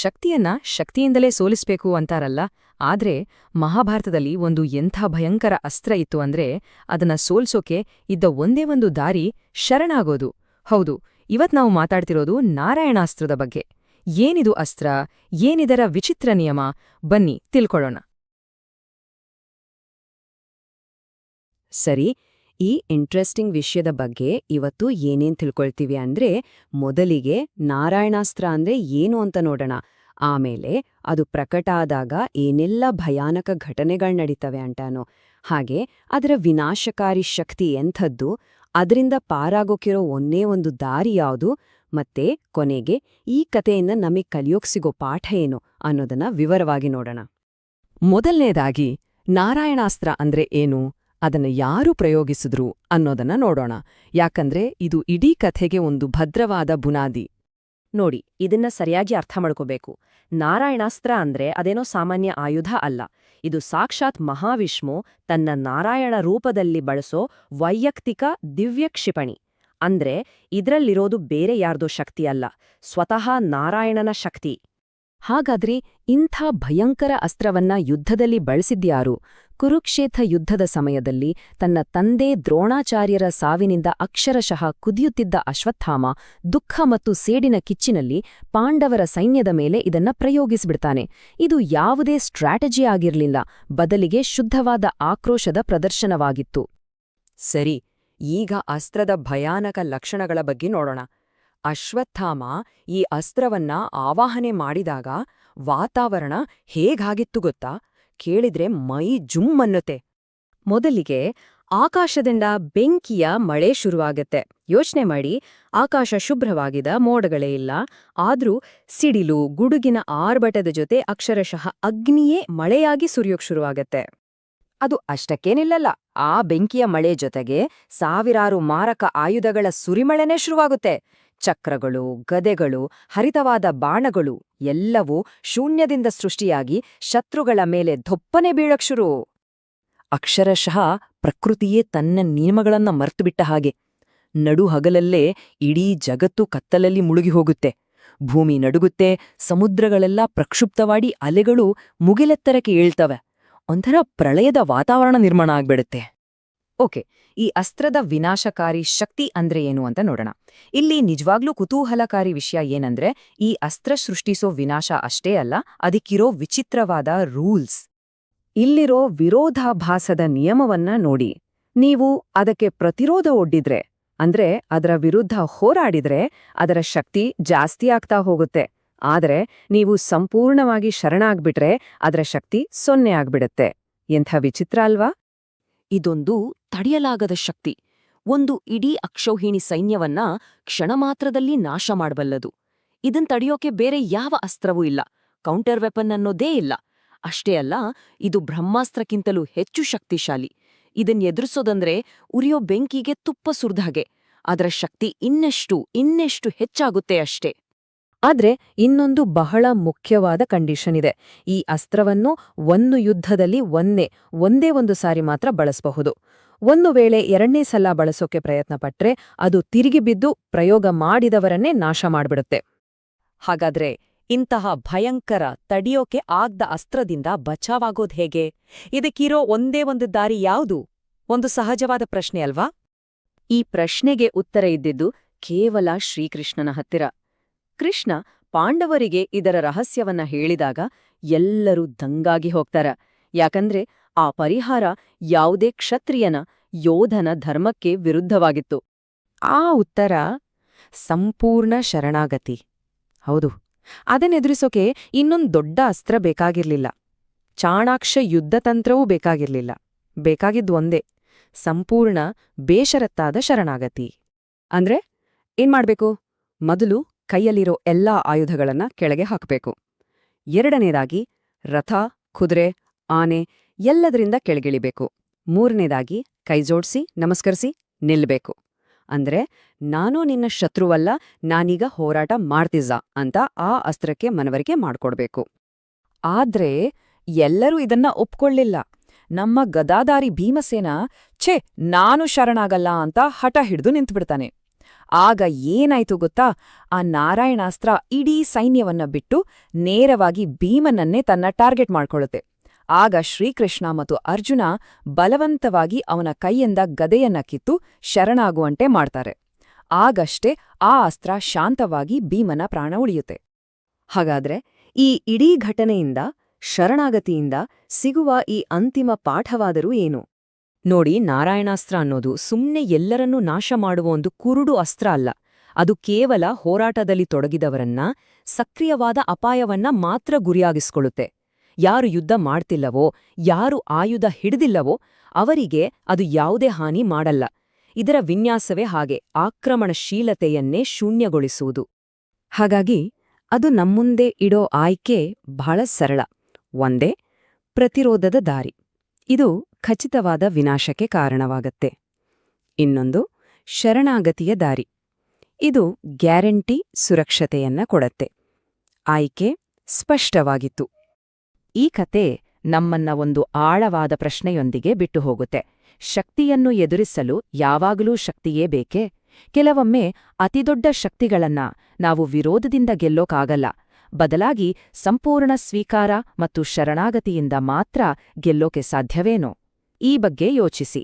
ಶಕ್ತಿಯನ್ನ ಶಕ್ತಿಯಿಂದಲೇ ಸೋಲಿಸ್ಬೇಕು ಅಂತಾರಲ್ಲ, ಆದ್ರೆ ಮಹಾಭಾರತದಲ್ಲಿ ಒಂದು ಎಂಥ ಭಯಂಕರ ಅಸ್ತ್ರ ಇತ್ತು ಅಂದ್ರೆ ಅದನ್ನ ಸೋಲ್ಸೋಕೆ ಇದ್ದ ಒಂದೇ ಒಂದು ದಾರಿ ಶರಣಾಗೋದು. ಹೌದು, ಇವತ್ ನಾವು ಮಾತಾಡ್ತಿರೋದು ನಾರಾಯಣಾಸ್ತ್ರದ ಬಗ್ಗೆ. ಏನಿದು ಅಸ್ತ್ರ? ಏನಿದರ ವಿಚಿತ್ರ ನಿಯಮ? ಬನ್ನಿ, ತಿಳ್ಕೊಳ್ಳೋಣ. ಸರಿ ಈ ಇಂಟ್ರೆಸ್ಟಿಂಗ್ ವಿಷಯದ ಬಗ್ಗೆ ಇವತ್ತು ಏನೇನ್ ತಿಳ್ಕೊಳ್ತೀವಿ ಅಂದ್ರೆ ಮೊದಲಿಗೆ ನಾರಾಯಣಾಸ್ತ್ರ ಅಂದ್ರೆ ಏನು ಅಂತ ನೋಡೋಣ. ಆಮೇಲೆ ಅದು ಪ್ರಕಟ ಆದಾಗ ಏನೆಲ್ಲ ಭಯಾನಕ ಘಟನೆಗಳು ನಡೀತವೆ ಅಂತಾನೋ. ಹಾಗೆ ಅದರ ವಿನಾಶಕಾರಿ ಶಕ್ತಿ ಎಂಥದ್ದು, ಅದರಿಂದ ಪಾರಾಗೋಕಿರೋ ಒಂದೇ ಒಂದು ದಾರಿ ಯಾವುದು? ಮತ್ತೆ ಕೊನೆಗೆ ಈ ಕಥೆಯಿಂದ ನಮಗೆ ಕಲಿಯೋಕ್ ಸಿಗೋ ಪಾಠ ಏನು ಅನ್ನೋದನ್ನ ವಿವರವಾಗಿ ನೋಡೋಣ. ಮೊದಲನೇದಾಗಿ ನಾರಾಯಣಾಸ್ತ್ರ ಅಂದ್ರೆ ಏನು? ಅದನ್ನ ಯಾರು ಪ್ರಯೋಗಿಸಿದ್ರು ಅನ್ನೋದನ್ನ ನೋಡೋಣ. ಯಾಕಂದ್ರೆ ಇದು ಇಡೀ ಕಥೆಗೆ ಒಂದು ಭದ್ರವಾದ ಬುನಾದಿ. ನೋಡಿ, ಇದನ್ನ ಸರಿಯಾಗಿ ಅರ್ಥ ಮಾಡ್ಕೋಬೇಕು. ನಾರಾಯಣಾಸ್ತ್ರ ಅಂದ್ರೆ ಅದೇನೋ ಸಾಮಾನ್ಯ ಆಯುಧ ಅಲ್ಲ. ಇದು ಸಾಕ್ಷಾತ್ ಮಹಾವಿಷ್ಣು ತನ್ನ ನಾರಾಯಣ ರೂಪದಲ್ಲಿ ಬಳಸೋ ವೈಯಕ್ತಿಕ ದಿವ್ಯ ಕ್ಷಿಪಣಿ. ಅಂದ್ರೆ ಇದರಲ್ಲಿರೋದು ಬೇರೆ ಯಾರ್ದೋ ಶಕ್ತಿ ಅಲ್ಲ. ಸ್ವತಃ ನಾರಾಯಣನ ಶಕ್ತಿ. ಹಾಗಾದ್ರೆ ಇಂಥ ಭಯಂಕರ ಅಸ್ತ್ರವನ್ನ ಯುದ್ಧದಲ್ಲಿ ಬಳಸಿದ್ಯಾರು? ಕುರುಕ್ಷೇತ್ರ ಯುದ್ಧದ ಸಮಯದಲ್ಲಿ ತನ್ನ ತಂದೆ ದ್ರೋಣಾಚಾರ್ಯರ ಸಾವಿನಿಂದ ಅಕ್ಷರಶಃ ಕುದಿಯುತ್ತಿದ್ದ ಅಶ್ವತ್ಥಾಮ ದುಃಖ ಮತ್ತು ಸೇಡಿನ ಕಿಚ್ಚಿನಲ್ಲಿ ಪಾಂಡವರ ಸೈನ್ಯದ ಮೇಲೆ ಇದನ್ನ ಪ್ರಯೋಗಿಸಿಬಿಡ್ತಾನೆ. ಇದು ಯಾವುದೇ ಸ್ಟ್ರಾಟಜಿ ಆಗಿರಲಿಲ್ಲ, ಬದಲಿಗೆ ಶುದ್ಧವಾದ ಆಕ್ರೋಶದ ಪ್ರದರ್ಶನವಾಗಿತ್ತು. ಸರಿ, ಈಗ ಅಸ್ತ್ರದ ಭಯಾನಕ ಲಕ್ಷಣಗಳ ಬಗ್ಗೆ ನೋಡೋಣ. ಅಶ್ವತ್ಥಾಮ ಈ ಅಸ್ತ್ರವನ್ನ ಆವಾಹನೆ ಮಾಡಿದಾಗ ವಾತಾವರಣ ಹೇಗಾಗಿತ್ತು ಗೊತ್ತಾ? ಕೇಳಿದ್ರೆ ಮೈ ಜುಮ್ ಅನ್ನುತ್ತೆ. ಮೊದಲಿಗೆ ಆಕಾಶದಿಂದ ಬೆಂಕಿಯ ಮಳೆ ಶುರುವಾಗತ್ತೆ. ಯೋಚನೆ ಮಾಡಿ, ಆಕಾಶ ಶುಭ್ರವಾಗಿದ ಮೋಡಗಳೇ ಇಲ್ಲ. ಆದ್ರೂ ಸಿಡಿಲು, ಗುಡುಗಿನ ಆರ್ಭಟದ ಜೊತೆ ಅಕ್ಷರಶಃ ಅಗ್ನಿಯೇ ಮಳೆಯಾಗಿ ಸುರಿಯೋಕ್ ಶುರುವಾಗತ್ತೆ. ಅದು ಅಷ್ಟಕ್ಕೇನಿಲ್ಲಲ್ಲ. ಆ ಬೆಂಕಿಯ ಮಳೆ ಜೊತೆಗೆ ಸಾವಿರಾರು ಮಾರಕ ಆಯುಧಗಳ ಸುರಿಮಳೆನೇ ಶುರುವಾಗುತ್ತೆ. ಚಕ್ರಗಳು, ಗದೆಗಳು, ಹರಿತವಾದ ಬಾಣಗಳು ಎಲ್ಲವೂ ಶೂನ್ಯದಿಂದ ಸೃಷ್ಟಿಯಾಗಿ ಶತ್ರುಗಳ ಮೇಲೆ ಧೊಪ್ಪನೆ ಬೀಳಕ್ ಶುರು. ಅಕ್ಷರಶಃ ಪ್ರಕೃತಿಯೇ ತನ್ನ ನಿಯಮಗಳನ್ನ ಮರ್ತುಬಿಟ್ಟ ಹಾಗೆ. ನಡು ಹಗಲಲ್ಲೇ ಇಡೀ ಜಗತ್ತು ಕತ್ತಲಲ್ಲಿ ಮುಳುಗಿ ಹೋಗುತ್ತೆ. ಭೂಮಿ ನಡುಗುತ್ತೆ, ಸಮುದ್ರಗಳೆಲ್ಲ ಪ್ರಕ್ಷುಬ್ಧವಾಡಿ ಅಲೆಗಳು ಮುಗಿಲೆತ್ತರಕ್ಕೆ ಏಳ್ತವೆ. ಒಂಥರ ಪ್ರಳಯದ ವಾತಾವರಣ ನಿರ್ಮಾಣ ಆಗ್ಬಿಡುತ್ತೆ. ಓಕೆ, ಈ ಅಸ್ತ್ರದ ವಿನಾಶಕಾರಿ ಶಕ್ತಿ ಅಂದ್ರೆ ಏನು ಅಂತ ನೋಡೋಣ. ಇಲ್ಲಿ ನಿಜವಾಗ್ಲೂ ಕುತೂಹಲಕಾರಿ ವಿಷಯ ಏನಂದ್ರೆ, ಈ ಅಸ್ತ್ರ ಸೃಷ್ಟಿಸೋ ವಿನಾಶ ಅಷ್ಟೇ ಅಲ್ಲ, ಅದಕ್ಕಿರೋ ವಿಚಿತ್ರವಾದ ರೂಲ್ಸ್. ಇಲ್ಲಿರೋ ವಿರೋಧಾಭಾಸದ ನಿಯಮವನ್ನ ನೋಡಿ. ನೀವು ಅದಕ್ಕೆ ಪ್ರತಿರೋಧ ಒಡ್ಡಿದ್ರೆ, ಅಂದ್ರೆ ಅದರ ವಿರುದ್ಧ ಹೋರಾಡಿದ್ರೆ, ಅದರ ಶಕ್ತಿ ಜಾಸ್ತಿ ಆಗ್ತಾ ಹೋಗುತ್ತೆ. ಆದರೆ ನೀವು ಸಂಪೂರ್ಣವಾಗಿ ಶರಣಾಗ್ಬಿಟ್ರೆ, ಅದರ ಶಕ್ತಿ ಸೊನ್ನೆ ಆಗ್ಬಿಡತ್ತೆ. ಎಂಥ ವಿಚಿತ್ರ ಅಲ್ವಾ? ಇದೊಂದು ತಡೆಯಲಾಗದ ಶಕ್ತಿ. ಒಂದು ಇಡೀ ಅಕ್ಷೌಹಿಣಿ ಸೈನ್ಯವನ್ನ ಕ್ಷಣಮಾತ್ರದಲ್ಲಿ ನಾಶ ಮಾಡಬಲ್ಲದು. ಇದನ್ ತಡೆಯೋಕೆ ಬೇರೆ ಯಾವ ಅಸ್ತ್ರವೂ ಇಲ್ಲ. ಕೌಂಟರ್ ವೆಪನ್ ಅನ್ನೋದೇ ಇಲ್ಲ. ಅಷ್ಟೇ ಅಲ್ಲ, ಇದು ಬ್ರಹ್ಮಾಸ್ತ್ರಕ್ಕಿಂತಲೂ ಹೆಚ್ಚು ಶಕ್ತಿಶಾಲಿ. ಇದನ್ ಎದುರಿಸೋದಂದ್ರೆ ಉರಿಯೋ ಬೆಂಕಿಗೆ ತುಪ್ಪ ಸುರ್ದಾಗೆ ಅದರ ಶಕ್ತಿ ಇನ್ನೆಷ್ಟು ಇನ್ನೆಷ್ಟು ಹೆಚ್ಚಾಗುತ್ತೆ ಅಷ್ಟೇ. ಆದ್ರೆ ಇನ್ನೊಂದು ಬಹಳ ಮುಖ್ಯವಾದ ಕಂಡೀಷನ್ ಇದೆ. ಈ ಅಸ್ತ್ರವನ್ನು ಒಂದು ಯುದ್ಧದಲ್ಲಿ ಒಂದೇ ಒಂದೇ ಒಂದು ಸಾರಿ ಮಾತ್ರ ಬಳಸಬಹುದು. ಒಂದು ವೇಳೆ ಎರಡನೇ ಸಲ ಬಳಸೋಕೆ ಪ್ರಯತ್ನ ಪಟ್ರೆ ಅದು ತಿರುಗಿ ಬಿದ್ದು ಪ್ರಯೋಗ ಮಾಡಿದವರನ್ನೇ ನಾಶ ಮಾಡ್ಬಿಡುತ್ತೆ. ಹಾಗಾದ್ರೆ ಇಂತಹ ಭಯಂಕರ ತಡಿಯೋಕೆ ಆಗ್ದ ಅಸ್ತ್ರದಿಂದ ಬಚಾವಾಗೋದ್ ಹೇಗೆ? ಇದಕ್ಕಿರೋ ಒಂದೇ ಒಂದು ದಾರಿ ಯಾವುದು? ಒಂದು ಸಹಜವಾದ ಪ್ರಶ್ನೆ ಅಲ್ವಾ? ಈ ಪ್ರಶ್ನೆಗೆ ಉತ್ತರ ಇದ್ದಿದ್ದು ಕೇವಲ ಶ್ರೀಕೃಷ್ಣನ ಹತ್ತಿರ. ಕೃಷ್ಣ ಪಾಂಡವರಿಗೆ ಇದರ ರಹಸ್ಯವನ್ನ ಹೇಳಿದಾಗ ಎಲ್ಲರೂ ದಂಗಾಗಿ ಹೋಗ್ತಾರ. ಯಾಕಂದ್ರೆ ಆ ಪರಿಹಾರ ಯಾವುದೇ ಕ್ಷತ್ರಿಯನ, ಯೋಧನ ಧರ್ಮಕ್ಕೆ ವಿರುದ್ಧವಾಗಿತ್ತು. ಆ ಉತ್ತರ ಸಂಪೂರ್ಣ ಶರಣಾಗತಿ. ಹೌದು, ಅದನ್ನೆದುರಿಸೋಕೆ ಇನ್ನೊಂದ್ ದೊಡ್ಡ ಅಸ್ತ್ರ ಬೇಕಾಗಿರ್ಲಿಲ್ಲ. ಚಾಣಾಕ್ಷ ಯುದ್ಧತಂತ್ರವೂ ಬೇಕಾಗಿರ್ಲಿಲ್ಲ. ಬೇಕಾಗಿದ್ದು ಒಂದೇ, ಸಂಪೂರ್ಣ ಬೇಷರತ್ತಾದ ಶರಣಾಗತಿ. ಅಂದ್ರೆ ಏನ್ಮಾಡ್ಬೇಕು? ಮೊದಲು ಕೈಯಲ್ಲಿರೋ ಎಲ್ಲಾ ಆಯುಧಗಳನ್ನ ಕೆಳಗೆ ಹಾಕಬೇಕು. ಎರಡನೇದಾಗಿ, ರಥ, ಕುದುರೆ, ಆನೆ ಎಲ್ಲದರಿಂದ ಕೆಳಗಿಳಿಬೇಕು. ಮೂರನೇದಾಗಿ ಕೈಜೋಡ್ಸಿ ನಮಸ್ಕರಿಸಿ ನಿಲ್ಬೇಕು. ಅಂದ್ರೆ, ನಾನು ನಿನ್ನ ಶತ್ರುವಲ್ಲ, ನಾನೀಗ ಹೋರಾಟ ಮಾಡ್ತಿದ್ದ ಅಂತ ಆ ಅಸ್ತ್ರಕ್ಕೆ ಮನವರಿಕೆ ಮಾಡ್ಕೊಡ್ಬೇಕು. ಆದ್ರೆ, ಎಲ್ಲರೂ ಇದನ್ನ ಒಪ್ಕೊಳ್ಳಿಲ್ಲ. ನಮ್ಮ ಗದಾದಾರಿ ಭೀಮಸೇನ, ಛೇ, ನಾನು ಶರಣಾಗಲ್ಲ ಅಂತ ಹಠ ಹಿಡಿದು ನಿಂತ್ಬಿಡ್ತಾನೆ. ಆಗ ಏನಾಯ್ತು ಗೊತ್ತಾ? ಆ ನಾರಾಯಣಾಸ್ತ್ರ ಇಡೀ ಸೈನ್ಯವನ್ನ ಬಿಟ್ಟು ನೇರವಾಗಿ ಭೀಮನನ್ನೇ ತನ್ನ ಟಾರ್ಗೆಟ್ ಮಾಡ್ಕೊಳ್ಳುತ್ತೆ. ಆಗ ಶ್ರೀಕೃಷ್ಣ ಮತ್ತು ಅರ್ಜುನ ಬಲವಂತವಾಗಿ ಅವನ ಕೈಯಿಂದ ಗದೆಯನ್ನ ಕಿತ್ತು ಶರಣಾಗುವಂತೆ ಮಾಡ್ತಾರೆ. ಆಗಷ್ಟೇ ಆ ಅಸ್ತ್ರ ಶಾಂತವಾಗಿ ಭೀಮನ ಪ್ರಾಣ ಉಳಿಯುತ್ತೆ. ಹಾಗಾದ್ರೆ ಈ ಇಡೀ ಘಟನೆಯಿಂದ, ಶರಣಾಗತಿಯಿಂದ ಸಿಗುವ ಈ ಅಂತಿಮ ಪಾಠವಾದರೂ ಏನು? ನೋಡಿ ನಾರಾಯಣಾಸ್ತ್ರ ಅನ್ನೋದು ಸುಮ್ಮನೆ ಎಲ್ಲರನ್ನೂ ನಾಶ ಮಾಡುವ ಒಂದು ಕುರುಡು ಅಸ್ತ್ರ ಅಲ್ಲ. ಅದು ಕೇವಲ ಹೋರಾಟದಲ್ಲಿ ತೊಡಗಿದವರನ್ನ ಸಕ್ರಿಯವಾದ ಅಪಾಯವನ್ನ ಮಾತ್ರ ಗುರಿಯಾಗಿಸ್ಕೊಳ್ಳುತ್ತೆ. ಯಾರು ಯುದ್ಧ ಮಾಡ್ತಿಲ್ಲವೋ, ಯಾರು ಆಯುಧ ಹಿಡಿದಿಲ್ಲವೋ, ಅವರಿಗೆ ಅದು ಯಾವುದೇ ಹಾನಿ ಮಾಡಲ್ಲ. ಇದರ ವಿನ್ಯಾಸವೇ ಹಾಗೆ ಆಕ್ರಮಣಶೀಲತೆಯನ್ನೇ ಶೂನ್ಯಗೊಳಿಸುವುದು. ಹಾಗಾಗಿ ಅದು ನಮ್ಮುಂದೆ ಇಡೋ ಆಯ್ಕೆ ಬಹಳ ಸರಳ. ಒಂದೇ, ಪ್ರತಿರೋಧದ ದಾರಿ. ಇದು ಖಚಿತವಾದ ವಿನಾಶಕ್ಕೆ ಕಾರಣವಾಗತ್ತೆ. ಇನ್ನೊಂದು, ಶರಣಾಗತಿಯ ದಾರಿ. ಇದು ಗ್ಯಾರಂಟಿ ಸುರಕ್ಷತೆಯನ್ನ ಕೊಡತ್ತೆ. ಆಯ್ಕೆ ಸ್ಪಷ್ಟವಾಗಿತ್ತು. ಈ ಕತೆ ನಮ್ಮನ್ನ ಒಂದು ಆಳವಾದ ಪ್ರಶ್ನೆಯೊಂದಿಗೆ ಬಿಟ್ಟು ಹೋಗುತ್ತೆ. ಶಕ್ತಿಯನ್ನು ಎದುರಿಸಲು ಯಾವಾಗಲೂ ಶಕ್ತಿಯೇ ಬೇಕೆ? ಕೆಲವೊಮ್ಮೆ ಅತಿದೊಡ್ಡ ಶಕ್ತಿಗಳನ್ನ ನಾವು ವಿರೋಧದಿಂದ ಗೆಲ್ಲೋಕಾಗಲ್ಲ. ಬದಲಾಗಿ ಸಂಪೂರ್ಣ ಸ್ವೀಕಾರ ಮತ್ತು ಶರಣಾಗತಿಯಿಂದ ಮಾತ್ರ ಗೆಲ್ಲೋಕೆ ಸಾಧ್ಯವೇನೋ? ಈ ಬಗ್ಗೆ ಯೋಚಿಸಿ.